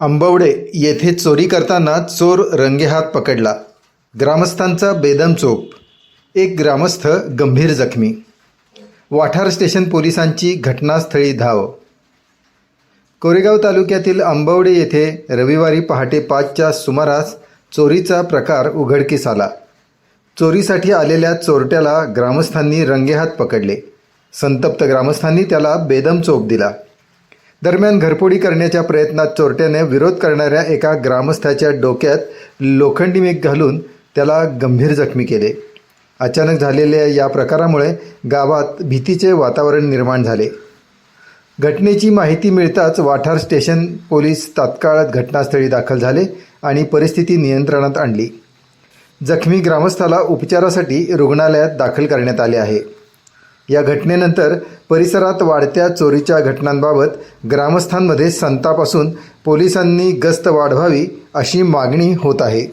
आंबवडे येथे चोरी करताना चोर रंगेहात पकडला. ग्रामस्थांचा बेदम चोप. एक ग्रामस्थ गंभीर जखमी. वाठार स्टेशन पोलिसांची घटनास्थळी धाव. कोरेगाव तालुक्यातील आंबवडे येथे रविवारी पहाटे पाचच्या सुमारास चोरीचा प्रकार उघडकीस आला. चोरीसाठी आलेल्या चोरट्याला ग्रामस्थांनी रंगेहात पकडले. संतप्त ग्रामस्थांनी त्याला बेदम चोप दिला. दरम्यान घरफोडी करण्याच्या प्रयत्नात चोरट्याने विरोध करणाऱ्या एका ग्रामस्थाच्या डोक्यात लोखंडी मेघ घालून त्याला गंभीर जखमी केले. अचानक झालेल्या या प्रकारामुळे गावात भीतीचे वातावरण निर्माण झाले. घटनेची माहिती मिळताच वाठार स्टेशन पोलीस तात्काळ घटनास्थळी दाखल झाले आणि परिस्थिती नियंत्रणात आणली. जखमी ग्रामस्थाला उपचारासाठी रुग्णालयात दाखल करण्यात आले आहे. या घटनेनंतर परिसरात वाढत्या चोरीच्या घटनांबाबत ग्रामस्थांमध्ये संताप असून पोलिसांनी गस्त वाढवावी अशी मागणी होत आहे.